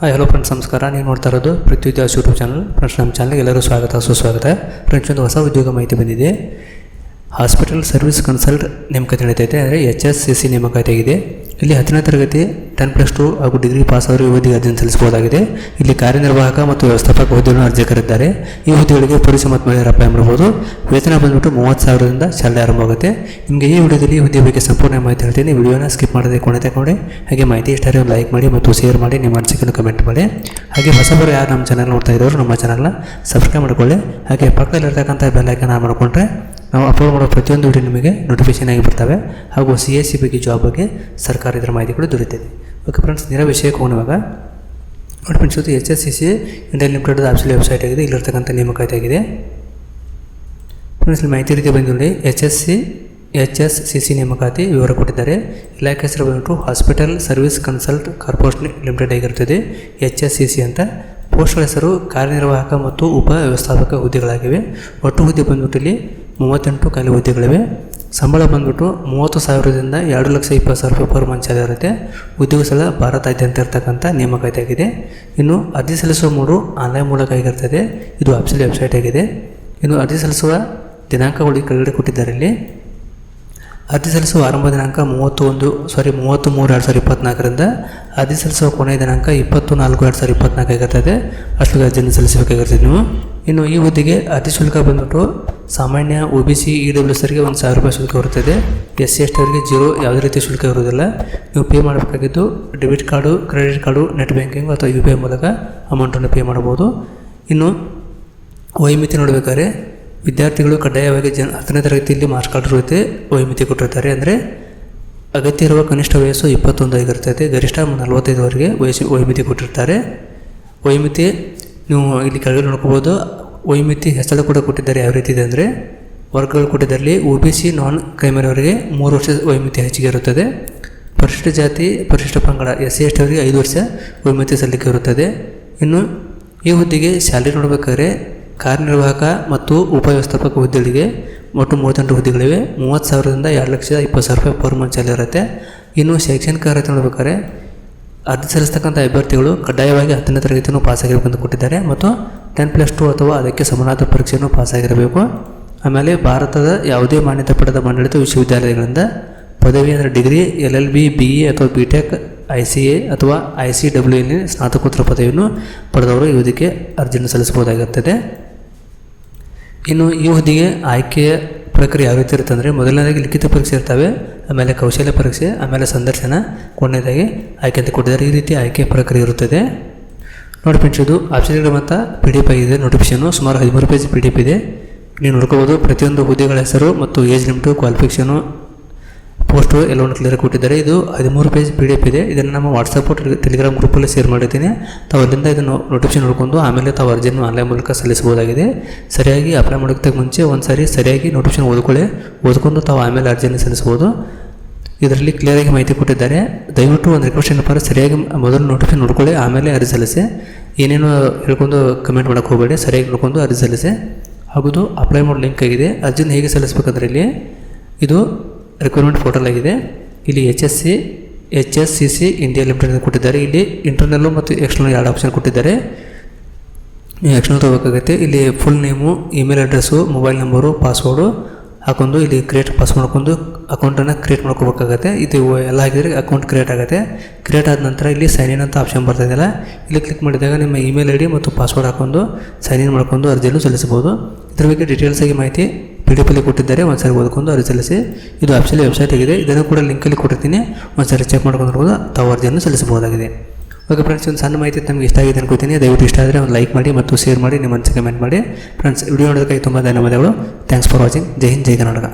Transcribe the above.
Hi hello friends ನಮಸ್ಕಾರ. ನೀವು ನೋಡ್ತಾ ಇರೋದು ಪೃಥ್ವಿದಾಸ್ ಯೂಟ್ಯೂಬ್ ಚಾನಲ್ ಫ್ರೆಂಡ್ಸ್ ನಮ್ಮ ಚಾನಲ್ಗೆ ಎಲ್ಲರೂ ಸ್ವಾಗತ, ಸುಸ್ವಾಗತ. ಫ್ರೆಂಡ್ಸ್ ಒಂದು ಹೊಸ ಉದ್ಯೋಗ ಮಾಹಿತಿ ಬಂದಿದೆ. ಹಾಸ್ಪಿಟಲ್ ಸರ್ವಿಸ್ ಕನ್ಸಲ್ಟ್ ನೇಮಕಾತಿ ನಡೀತೈತೆ ಅಂದರೆ ಎಚ್ ಎಸ್ ಸಿ ಸಿ ನೇಮಕಾತಿ ಆಗಿದೆ ಇಲ್ಲಿ ಹತ್ತನೇ ತರಗತಿ ಟೆನ್ ಪ್ಲಸ್ ಟು ಹಾಗೂ ಡಿಗ್ರಿ ಪಾಸ್ ಈ ಹುದ್ದೆಗೆ ಅರ್ಜಿಯನ್ನು ಸಲ್ಲಿಸಬಹುದಾಗಿದೆ. ಇಲ್ಲಿ ಕಾರ್ಯನಿರ್ವಾಹಕ ಮತ್ತು ವ್ಯವಸ್ಥಾಪಕ ಹುದ್ದೆಗಳನ್ನು ಅರ್ಜಿ ಕರೆದಿದ್ದಾರೆ. ಈ ಹುದ್ದೆಗಳಿಗೆ ಪುರುಷ ಮತ್ತು ಮಹಿಳೆಯರು ಅಪ್ಲೈ ಮಾಡಬಹುದು. ವೇತನ ಬಂದ್ಬಿಟ್ಟು ಮೂವತ್ತು ಸಾವಿರದಿಂದ ಶಾಲೆ ಆರಂಭ ಆಗುತ್ತೆ ನಿಮಗೆ ಈ ವಿಡಿಯೋದಲ್ಲಿ ಹುದ್ದೆ ಬಗ್ಗೆ ಸಂಪೂರ್ಣ ಮಾಹಿತಿ ಹೇಳ್ತೀನಿ. ವಿಡಿಯೋನ ಸ್ಕಿಪ್ ಮಾಡದೆ ಕೊನೆ ತಗೊಂಡು. ಹಾಗೆ ಮಾಹಿತಿ ಇಷ್ಟ ಲೈಕ್ ಮಾಡಿ ಮತ್ತು ಶೇರ್ ಮಾಡಿ, ನಿಮ್ಮ ಅನಿಸಿಕೆಯನ್ನು ಕಮೆಂಟ್ ಮಾಡಿ. ಹಾಗೆ ಹೊಸಬರು ಯಾರು ನಮ್ಮ ಚಾನಲ್ ನೋಡ್ತಾ ಇರೋರು ನಮ್ಮ ಚಾನಲ್ನ ಸಬ್ಸ್ಕ್ರೈಬ್ ಮಾಡಿಕೊಳ್ಳಿ. ಹಾಗೆ ಪಕ್ಕದಲ್ಲಿರ್ತಕ್ಕಂಥ ಬೆಲ್ ಐಕನ್ ಆನ್ ಮಾಡಿಕೊಂಡ್ರೆ ನಾವು ಅಪ್ಲೋಡ್ ಮಾಡೋ ಪ್ರತಿಯೊಂದು ವಿಡಿಯೋ ನಿಮಗೆ ನೋಟಿಫಿಕೇಶನ್ ಆಗಿ ಬರ್ತವೆ. ಹಾಗೂ ಸಿ ಎಸ್ ಸಿ ಬಗ್ಗೆ ಜಾಬ್ ಬಗ್ಗೆ ಸರ್ಕಾರ ಇದರ ಮಾಹಿತಿ ಕೂಡ ದೊರೆಯುತ್ತದೆ. ಓಕೆ ಫ್ರೆಂಡ್ಸ್ ನೇರ ವಿಷಯಕ್ಕೆ ಹೋಗುವಾಗ ನೋಡಿ ಫ್ರೆಂಡ್ಸ್ ಇದು H S C C India limited official website ಆಗಿದೆ. ಇಲ್ಲಿರ್ತಕ್ಕಂಥ ನೇಮಕಾತಿ ಆಗಿದೆ ಫ್ರೆಂಡ್ಸ್ ಮಾಹಿತಿ ರೀತಿ ಬಂದಿರಲಿ H S C H S C C ನೇಮಕಾತಿ ವಿವರ ಕೊಟ್ಟಿದ್ದಾರೆ. ಇಲಾಖೆ ಹೆಸರು ಬಂದ್ಬಿಟ್ಟು hospital service consult corporation limited ಆಗಿರ್ತದೆ ಎಚ್ ಎಸ್ ಸಿ ಸಿ ಅಂತ. ಪೋಸ್ಟ್ಗಳ ಹೆಸರು ಕಾರ್ಯನಿರ್ವಾಹಕ ಮತ್ತು ಉಪ ವ್ಯವಸ್ಥಾಪಕ ಹುದ್ದೆಗಳಾಗಿವೆ. ಒಟ್ಟು ಹುದ್ದೆ ಬಂದ್ಬಿಟ್ಟು ಇಲ್ಲಿ ಮೂವತ್ತೆಂಟು ಖಾಲಿ ಹುದ್ದೆಗಳಿವೆ ಸಂಬಳ ಬಂದ್ಬಿಟ್ಟು ಮೂವತ್ತು ಸಾವಿರದಿಂದ ಎರಡು ಲಕ್ಷ ಇಪ್ಪತ್ತು ಸಾವಿರ ರೂಪಾಯಿ ಪರ್ ಸ್ಯಾಲರಿ ಇರುತ್ತೆ. ಉದ್ಯೋಗ ಸ್ಥಳ ಭಾರತಾದ್ಯಂತ ಇರ್ತಕ್ಕಂಥ ನೇಮಕಾತಿ ಆಗಿದೆ ಇನ್ನು ಅರ್ಜಿ ಸಲ್ಲಿಸುವ ಮೂರು ಆನ್ಲೈನ್ ಮೂಲಕ ಆಗಿರ್ತದೆ. ಇದು ಅಪ್ಸಲ್ ವೆಬ್ಸೈಟ್ ಆಗಿದೆ. ಇನ್ನು ಅರ್ಜಿ ಸಲ್ಲಿಸುವ ದಿನಾಂಕಗಳು ಕೆಳಗಡೆ ಕೊಟ್ಟಿದ್ದಾರೆ ಇಲ್ಲಿ ಅರ್ಜಿ ಸಲ್ಲಿಸುವ ಆರಂಭ ದಿನಾಂಕ ಮೂವತ್ತು ಒಂದು ಸಾರಿ ಮೂವತ್ತು ಮೂರು ಎರಡು ಸಾವಿರದ ಇಪ್ಪತ್ನಾಲ್ಕರಿಂದ ಅರ್ಜಿ ಸಲ್ಲಿಸುವ ಕೊನೆಯ ದಿನಾಂಕ ಇಪ್ಪತ್ತು ನಾಲ್ಕು ಎರಡು ಸಾವಿರದ ಇಪ್ಪತ್ನಾಲ್ಕು ಆಗಿರ್ತದೆ. ಅಷ್ಟು ಅರ್ಜಿಯನ್ನು ಸಲ್ಲಿಸಬೇಕಾಗಿರ್ತದೆ ನೀವು. ಇನ್ನು ಈ ಹುದ್ದೆಗೆ ಅರ್ಜಿ ಶುಲ್ಕ ಬಂದ್ಬಿಟ್ಟು ಸಾಮಾನ್ಯ O B C E W ಸರಿಗೆ ಒಂದು ಸಾವಿರ ರೂಪಾಯಿ ಶುಲ್ಕ ಇರುತ್ತದೆ ಎಸ್ ಸಿ ಎಸ್ ಟಿ ಅವರಿಗೆ ಜೀರೋ, ಯಾವುದೇ ರೀತಿ ಶುಲ್ಕ ಇರುವುದಿಲ್ಲ. ನೀವು pay ಮಾಡಬೇಕಾಗಿದ್ದು debit card credit card net banking ಅಥವಾ ಯು ಪಿ ಐ ಮೂಲಕ ಅಮೌಂಟನ್ನು ಪೇ ಮಾಡ್ಬೋದು ಇನ್ನು ವೈಮಿತಿ ನೋಡಬೇಕಾದ್ರೆ ವಿದ್ಯಾರ್ಥಿಗಳು ಕಡ್ಡಾಯವಾಗಿ ಜನ ಹತ್ತನೇ ತರಗತಿಯಲ್ಲಿ ಮಾರ್ಕ್ಸ್ ಕಾರ್ಡ್ ಇರುತ್ತೆ, ವೈಮಿತಿ ಕೊಟ್ಟಿರ್ತಾರೆ. ಅಂದರೆ ಅಗತ್ಯ ಇರುವ ಕನಿಷ್ಠ ವಯಸ್ಸು ಇಪ್ಪತ್ತೊಂದು ಆಗಿರ್ತದೆ. ಗರಿಷ್ಠ ನಲವತ್ತೈದುವರೆಗೆ ವಯಸ್ಸು ವೈಮಿತಿ ಕೊಟ್ಟಿರ್ತಾರೆ. ವೈಮಿತಿ ನೀವು ಇಲ್ಲಿ ಕೆಳಗಡೆ ನೋಡ್ಕೋಬೋದು ವೈಮಿತಿ ಹೆಸರು ಕೂಡ ಕೊಟ್ಟಿದ್ದಾರೆ ಯಾವ ರೀತಿ ಇದೆ ಅಂದರೆ, ವರ್ಗಗಳು ಕೊಟ್ಟಿದ್ದಲ್ಲಿ ಒ ಬಿ ಸಿ ನಾನ್ ಕ್ರೈಮರಿಯವರಿಗೆ ಮೂರು ವರ್ಷ ವೈಮಿತಿ ಹೆಚ್ಚಿಗೆ ಇರುತ್ತದೆ. ಪರಿಶಿಷ್ಟ ಜಾತಿ, ಪರಿಶಿಷ್ಟ ಪಂಗಡ, ಎಸ್ ಸಿ ಎಸ್ ಟಿ ಅವರಿಗೆ ಐದು ವರ್ಷ ವೈಮಿತಿ ಸಲ್ಲಿಕೆ ಇರುತ್ತದೆ. ಇನ್ನು ಈ ಹುದ್ದೆಗೆ ಸ್ಯಾಲರಿ ನೋಡಬೇಕಾದ್ರೆ ಕಾರ್ಯನಿರ್ವಾಹಕ ಮತ್ತು ಉಪವ್ಯವಸ್ಥಾಪಕ ಹುದ್ದೆಗಳಿಗೆ ಒಟ್ಟು ಮೂವತ್ತೆಂಟು ಹುದ್ದೆಗಳಿವೆ. ಮೂವತ್ತು ಸಾವಿರದಿಂದ ಎರಡು ಲಕ್ಷದ ಇಪ್ಪತ್ತು ಸಾವಿರ ರೂಪಾಯಿ ಪರ್ ಮಂತ್ ಸ್ಯಾಲರಿ ಇರುತ್ತೆ. ಇನ್ನು ಶೈಕ್ಷಣಿಕ ಅರ್ಹತೆ ನೋಡಬೇಕಾದ್ರೆ ಅರ್ಜಿ ಸಲ್ಲಿಸ್ತಕ್ಕಂಥ ಅಭ್ಯರ್ಥಿಗಳು ಕಡ್ಡಾಯವಾಗಿ ಹತ್ತನೇ ತರಗತಿಯನ್ನು ಪಾಸ್ ಆಗಿರಬೇಕಂತ ಕೊಟ್ಟಿದ್ದಾರೆ. ಮತ್ತು ಟೆನ್ ಪ್ಲಸ್ ಟು ಅಥವಾ ಅದಕ್ಕೆ ಸಮನಾದ ಪರೀಕ್ಷೆಯನ್ನು ಪಾಸಾಗಿರಬೇಕು. ಆಮೇಲೆ ಭಾರತದ ಯಾವುದೇ ಮಾನ್ಯತೆ ಪಡೆದ ಮಂಡಳಿತ ವಿಶ್ವವಿದ್ಯಾಲಯಗಳಿಂದ ಪದವಿ ಅಂದರೆ degree, L L B B A ಅಥವಾ B tech, I C A ಅಥವಾ ಐ ಸಿ ಡಬ್ಲ್ಯೂ ಎಲ್ಲಿ ಸ್ನಾತಕೋತ್ತರ ಪದವಿಯನ್ನು ಪಡೆದವರು ಈ ಹುದ್ದೆಗೆ ಅರ್ಜಿಯನ್ನು ಸಲ್ಲಿಸಬಹುದಾಗುತ್ತದೆ ಇನ್ನು ಈ ಹುದ್ದೆಗೆ ಆಯ್ಕೆಯ ಪ್ರಕ್ರಿಯೆ ಯಾವ ರೀತಿ ಇರುತ್ತೆ ಅಂದರೆ ಮೊದಲನೇದಾಗಿ ಲಿಖಿತ ಪರೀಕ್ಷೆ ಇರ್ತವೆ, ಆಮೇಲೆ ಕೌಶಲ್ಯ ಪರೀಕ್ಷೆ, ಆಮೇಲೆ ಸಂದರ್ಶನ, ಕೊನೆಯದಾಗಿ ಆಯ್ಕೆ ಅಂತ ಕೊಟ್ಟಿದ್ದಾರೆ. ಈ ರೀತಿ ಆಯ್ಕೆ ಪ್ರಕ್ರಿಯೆ ಇರುತ್ತದೆ. ನೋಡಿ ಫ್ರೆಂಡ್ಸ್ ಇದು ಆಪ್ಷನ್ಗಳು ಮತ್ತು ಪಿ ಡಿ ಎಫ್ ಆಗಿದೆ. ನೋಟಿಫಿಕೇಷನು ಸುಮಾರು ಹದಿಮೂರು ಪೇಜ್ ಪಿ ಡಿ ಎಫ್ ಇದೆ. ನೀವು ನೋಡ್ಕೋಬೋದು ಪ್ರತಿಯೊಂದು ಹುದ್ದೆಗಳ ಹೆಸರು ಮತ್ತು ಏಜ್ ಲಿಮಿಟು ಕ್ವಾಲಿಫಿಕೇಷನು ಪೋಸ್ಟು ಎಲ್ಲವನ್ನು ಕ್ಲಿಯರ್ ಕೊಟ್ಟಿದ್ದಾರೆ. ಇದು ಹದಿಮೂರು ಪೇಜ್ ಪಿ ಡಿ ಎಫ್ ಇದೆ. ಇದನ್ನು ನಮ್ಮ ವಾಟ್ಸಪ್ ಟೆಲಿಗ್ರಾಮ್ ಗ್ರೂಪಲ್ಲಿ ಶೇರ್ ಮಾಡಿದ್ದೀನಿ ತಾವು ಅಲ್ಲಿಂದ ಇದನ್ನು ನೋಟಿಫಿಕೇಶನ್ ನೋಡ್ಕೊಂಡು, ಆಮೇಲೆ ತಾವು ಅರ್ಜಿಯನ್ನು ಆನ್ಲೈನ್ ಮೂಲಕ ಸಲ್ಲಿಸಬಹುದಾಗಿದೆ. ಸರಿಯಾಗಿ ಅಪ್ಲೈ ಮಾಡೋಕ್ಕೆ ಮುಂಚೆ ಒಂದು ಸಾರಿ ಸರಿಯಾಗಿ ನೋಟಿಫಿಕೇಶನ್ ಓದ್ಕೊಳ್ಳಿ. ಓದ್ಕೊಂಡು ತಾವು ಆಮೇಲೆ ಅರ್ಜಿಯನ್ನು ಸಲ್ಲಿಸ್ಬೋದು ಇದರಲ್ಲಿ ಕ್ಲಿಯರಾಗಿ ಮಾಹಿತಿ ಕೊಟ್ಟಿದ್ದಾರೆ. ದಯವಿಟ್ಟು ಒಂದು ರಿಕ್ವೆಸ್ಟ್ ಏನಪ್ಪ ಸರಿಯಾಗಿ ಮೊದಲು ನೋಟಿಫಿಕೇಶನ್ ನೋಡ್ಕೊಳ್ಳಿ, ಆಮೇಲೆ ಅರ್ಜಿ ಸಲ್ಲಿಸಿ. ಏನೇನು ಹೇಳ್ಕೊಂಡು ಕಮೆಂಟ್ ಮಾಡೋಕ್ಕೆ ಹೋಗಬೇಡಿ, ಸರಿಯಾಗಿ ನೋಡ್ಕೊಂಡು ಅರ್ಜಿ ಸಲ್ಲಿಸಿ. ಹಾಗೂ ಅಪ್ಲೈ ಮಾಡೋ ಲಿಂಕ್ ಆಗಿದೆ. ಅರ್ಜಿನ ಹೇಗೆ ಸಲ್ಲಿಸಬೇಕಂದ್ರೆ ಇಲ್ಲಿ ಇದು ರಿಕ್ವೈರ್ಮೆಂಟ್ ಪೋರ್ಟಲ್ ಆಗಿದೆ. ಇಲ್ಲಿ H S C H S C C India limited ಕೊಟ್ಟಿದ್ದಾರೆ. ಇಲ್ಲಿ ಇಂಟರ್ನಲ್ಲು ಮತ್ತು ಎಕ್ಸ್ಟರ್ನಲ್ ಎರಡು ಆಪ್ಷನ್ ಕೊಟ್ಟಿದ್ದಾರೆ. ನೀವು ಎಕ್ಸ್ಟರ್ನಲ್ ತಗೋಬೇಕಾಗುತ್ತೆ. ಇಲ್ಲಿ full name email address mobile number password ಹಾಕೊಂಡು ಇಲ್ಲಿ ಕ್ರಿಯೇಟ್ ಪಾಸ್ ಮಾಡ್ಕೊಂಡು ಅಕೌಂಟನ್ನು ಕ್ರಿಯೇಟ್ ಮಾಡ್ಕೋಬೇಕಾಗತ್ತೆ. ಇದು ಎಲ್ಲ ಹಾಕಿದರೆ ಅಕೌಂಟ್ ಕ್ರಿಯೇಟ್ ಆಗುತ್ತೆ. ಕ್ರಿಯೇಟ್ ಆದ ನಂತರ ಇಲ್ಲಿ ಸೈನ್ ಇನ್ ಅಂತ ಆಪ್ಷನ್ ಬರ್ತಾಯಿದೆಯಲ್ಲ ಇಲ್ಲಿ ಕ್ಲಿಕ್ ಮಾಡಿದಾಗ ನಿಮ್ಮ ಇಮೇಲ್ ಐ ಡಿ ಮತ್ತು ಪಾಸ್ವರ್ಡ್ ಹಾಕೊಂಡು ಸೈನ್ ಇನ್ ಮಾಡ್ಕೊಂಡು ಅರ್ಜಿಯನ್ನು ಸಲ್ಲಿಸಬಹುದು. ಇದ್ರ ಬಗ್ಗೆ ಡೀಟೇಲ್ಸ್ ಆಗಿ ಮಾಹಿತಿ ಪಿ ಡಿ ಎಫಲ್ಲಿ ಕೊಟ್ಟಿದ್ದಾರೆ. ಒಂದು ಸಾರಿ ಓದ್ಕೊಂಡು ಅರ್ಜಿ ಸಲ್ಲಿಸಿ. ಇದು ಆಪ್ಷನ್ ವೆಬ್ಸೈಟ್ ಆಗಿದೆ. ಇದನ್ನು ಕೂಡ ಲಿಂಕಲ್ಲಿ ಕೊಟ್ಟಿರ್ತೀನಿ. ಒಂದು ಸಾರಿ ಚೆಕ್ ಮಾಡ್ಕೊಂಡು ತಾವು ಅರ್ಜಿಯನ್ನು ಸಲ್ಲಿಸಬಹುದಾಗಿದೆ. ಓಕೆ ಫ್ರೆಂಡ್ಸ್ ಒಂದು ಸಣ್ಣ ಮಾಹಿತಿ ನಮಗೆ ಇಷ್ಟ ಆಗಿದೆ ಅನ್ಕೋತೀನಿ ದಯವಿಟ್ಟು ಇಷ್ಟ ಆದರೆ ಒಂದು ಲೈಕ್ ಮಾಡಿ ಮತ್ತು ಶೇರ್ ಮಾಡಿ, ನಿಮ್ಮ ಮನಸ್ಸಿಗೆ ಕಮೆಂಟ್ ಮಾಡಿ. ಫ್ರೆಂಡ್ಸ್ ವಿಡಿಯೋ ನೋಡೋದಕ್ಕಾಗಿ ತುಂಬ ಧನ್ಯವಾದಗಳು. Thanks for watching Jai Hind Jai Karnataka